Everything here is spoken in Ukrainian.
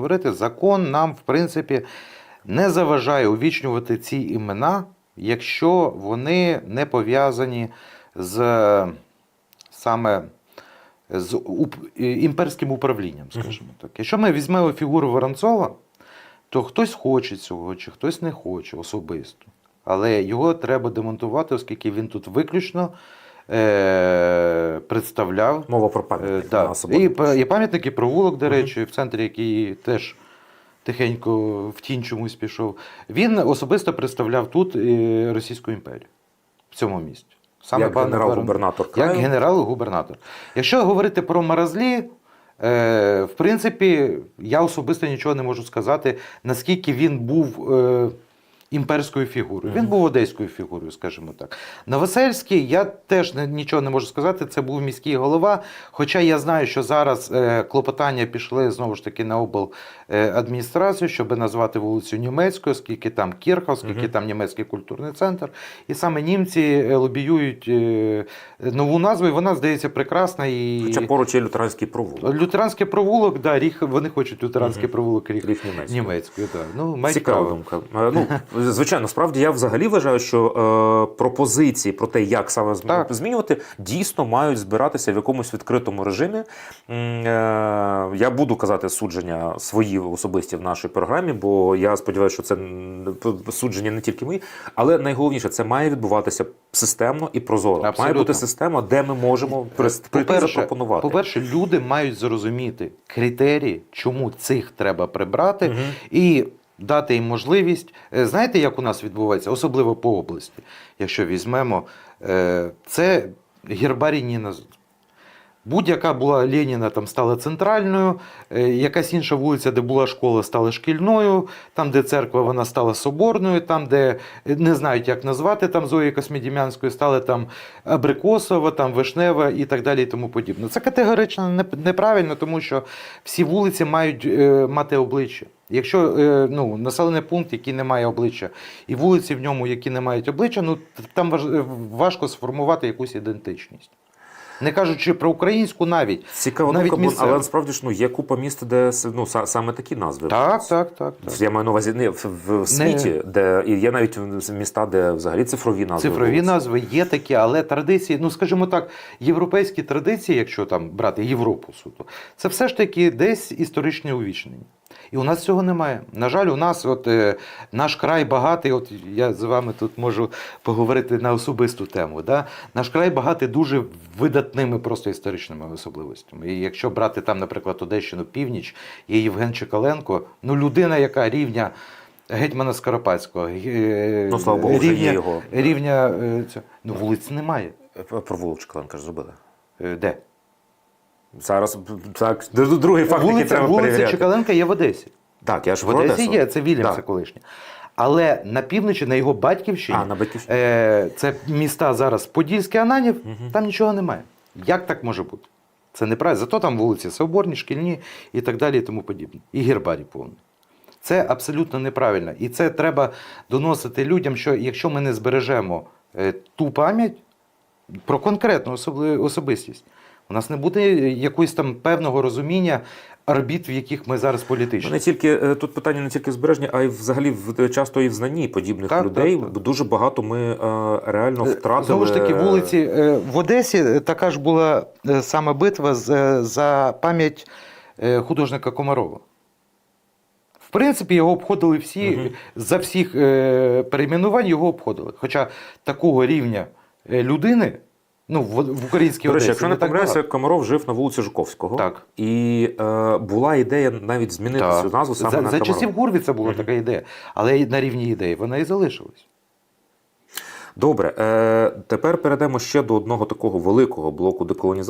говорити. Закон нам, в принципі, не заважає увічнювати ці імена, якщо вони не пов'язані з саме з е, імперським управлінням, скажімо так. Якщо ми візьмемо фігуру Воронцова, то хтось хоче цього, чи хтось не хоче особисто. Але його треба демонтувати, оскільки він тут виключно е- представляв. Мова про Е, пам'ятник. да. на Соборній І, і пам'ятник, і провулок, до речі, в центрі, який теж тихенько в тінь чомусь пішов. Він особисто представляв тут е, Російську імперію в цьому місті. Як генерал-губернатор Як генерал-губернатор. Якщо говорити про Маразлі, е, в принципі, я особисто нічого не можу сказати, наскільки він був е, імперською фігурою. Він був одеською фігурою, скажімо так. Новосельський, я теж нічого не можу сказати. Це був міський голова. Хоча я знаю, що зараз е, клопотання пішли знову ж таки на обладміністрацію, щоб назвати вулицю німецькою, оскільки там Кірха, оскільки Мгм. там німецький культурний центр. І саме німці е, лобіюють е, нову назву, і вона здається прекрасна. І... Хоча поруч є лютеранський провулок. Лютеранський провулок, да, ріг, вони хочуть лютеранський провулок ріг Ріг німецький. німецькою. Да. Ну, Цікава думка. Е, Ну, звичайно, справді я взагалі вважаю, що е, пропозиції про те, як саме Так. змінювати, дійсно мають збиратися в якомусь відкритому режимі. Е, я буду казати судження свої особисті в нашій програмі, бо я сподіваюся, що це судження не тільки ми, але найголовніше це має відбуватися системно і прозоро. Має бути система, де ми можемо прис- прийти запропонувати. по-перше, люди мають зрозуміти критерії, чому цих треба прибрати, Мгм. і дати їм можливість. Е, Знаєте, як у нас відбувається, особливо по області, якщо візьмемо, е, це гербарій Ніна. Будь-яка була Леніна, там стала центральною, е, якась інша вулиця, де була школа, стала шкільною, там, де церква, вона стала соборною, там, де не знають, як назвати там Зої Космідім'янської, стали там Абрикосова, там Вишнева і так далі, і тому подібне. Це категорично неправильно, тому що всі вулиці мають мати обличчя. Якщо е, ну, населений пункт, який не має обличчя, і вулиці в ньому, які не мають обличчя, ну там е, важко сформувати якусь ідентичність. Не кажучи про українську навіть. Цікава Навіть думка, але насправді ж ну, є купа міст, де ну, са- саме такі назви. Так, так, так. так. Я маю на увазі не в, в, світі, де і є навіть міста, де взагалі цифрові назви. Цифрові вулиць. назви є такі, але традиції, ну скажімо так, європейські традиції, якщо там брати Європу суто, це все ж таки десь історичне увічнення. І у нас цього немає. На жаль, у нас от е, наш край багатий. От я з вами тут можу поговорити на особисту тему. Да? Наш край багатий дуже видатними просто історичними особливостями. І якщо брати там, наприклад, Одещину, північ, є Євген Чекаленко, ну людина, яка рівня. Гетьмана Скоропадського, е, Ну, слава Богу, вже є рівня, його. рівня е, ну вулиць немає. Е, Про вулицю Чекаленка ж зробили. Де? Зараз так, другий факт, який Вулиця, треба вулиця перевіряти. Чекаленка є в Одесі. Так, я ж В Одесі Одесу. є, це Вільямса Так. колишня. Але на півночі, на його батьківщині, А, на батьківщині. е, це міста зараз Подільське, Ананів, Мгм. там нічого немає. Як так може бути? Це неправильно. Зато там вулиці Соборні, шкільні і так далі, і тому подібне. І гербарій повний. Це абсолютно неправильно. І це треба доносити людям, що якщо ми не збережемо е, ту пам'ять про конкретну особистість, у нас не буде якогось там певного розуміння орбіт, в яких ми зараз політичні. Не тільки е, тут питання не тільки в збереженні, а й взагалі часто і в знанні подібних Так, людей. так, так. Дуже багато ми е, реально Е, втратили. Знову ж таки, вулиці е, в Одесі е, така ж була е, саме битва е, за пам'ять е, художника Комарова. В принципі, його обходили всі, Мгм. за всіх е, перейменувань його обходили. Хоча такого рівня е, людини ну, в, в українській До речі, Одесі якщо не помиляюся. Комаров жив на вулиці Жуковського. Так. І е, була ідея навіть змінити Так. цю назву саме за, на за Комарова. часів Гурвіца була Мгм. така ідея, але на рівні ідеї вона і залишилась. Добре, е, тепер перейдемо ще до одного такого великого блоку деколонізації.